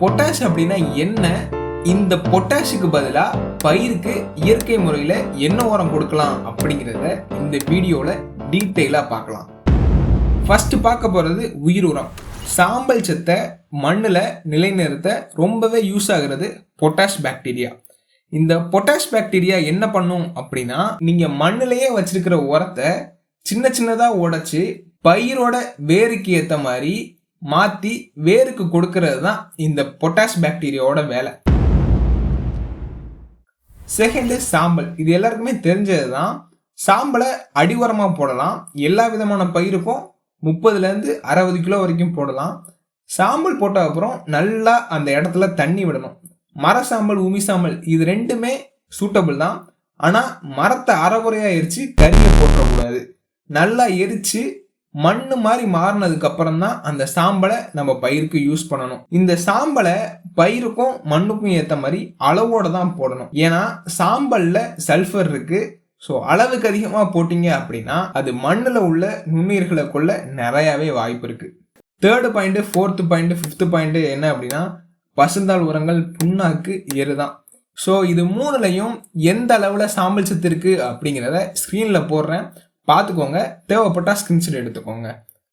Potash அப்படின்னா என்ன? இந்த பொட்டாஷுக்கு பதிலாக பயிருக்கு இயற்கை முறையில் என்ன உரம் கொடுக்கலாம் அப்படிங்கிறத இந்த வீடியோவில் டீட்டெயிலாக பார்க்கலாம். ஃபஸ்ட்டு பார்க்க போகிறது உயிர் உரம். சாம்பல் சத்தை மண்ணில் நிலைநிறுத்த ரொம்பவே யூஸ் ஆகிறது பொட்டாஷ் பாக்டீரியா இந்த பொட்டாஷ் பாக்டீரியா என்ன பண்ணும் அப்படின்னா நீங்கள் மண்ணிலேயே வச்சிருக்கிற உரத்தை சின்ன சின்னதாக உடைச்சி பயிரோட வேருக்கு ஏற்ற மாதிரி மாற்றி வேருக்கு கொடுக்கறது தான் இந்த பொட்டாஷ் பாக்டீரியாவோட வேலை. செகண்டு சாம்பல் இது எல்லாருக்குமே தெரிஞ்சது தான் சாம்பலை அடிவரமாக போடலாம். எல்லா விதமான பயிருக்கும் முப்பதுலேருந்து அறுபது கிலோ வரைக்கும் போடலாம். சாம்பல் போட்ட அப்புறம் நல்லா அந்த இடத்துல தண்ணி விடணும். மர சாம்பல் உமி சாம்பல் இது ரெண்டுமே சூட்டபிள் தான். ஆனால் மரத்தை அறகுறையாக எரிச்சு கறியை போட்டுறக்கூடாது. நல்லா எரித்து மண்ணு மாதிரி மாறினதுக்கு அப்புறம் தான் அந்த சாம்பலை நம்ம பயிருக்கு யூஸ் பண்ணணும். இந்த சாம்பலை பயிருக்கும் மண்ணுக்கும் ஏற்ற மாதிரி அளவோட தான் போடணும். ஏன்னா சாம்பல்ல சல்ஃபர் இருக்கு. ஸோ அளவுக்கு அதிகமாக போட்டீங்க அப்படின்னா அது மண்ணில் உள்ள நுண்ணுயிர்களை கொள்ள நிறையாவே வாய்ப்பு இருக்கு. Third point fourth point fifth point என்ன அப்படின்னா பசுந்தாள் உரங்கள் புண்ணாக்கு எருதான் ஸோ இது மூணுலையும் எந்த அளவில் சாம்பல் சத்து இருக்கு அப்படிங்கிறத ஸ்க்ரீனில் போடுறேன். பார்த்துக்கோங்க தேவைப்பட்டா ஸ்கிரீன்ஷாட் எடுத்துக்கோங்க.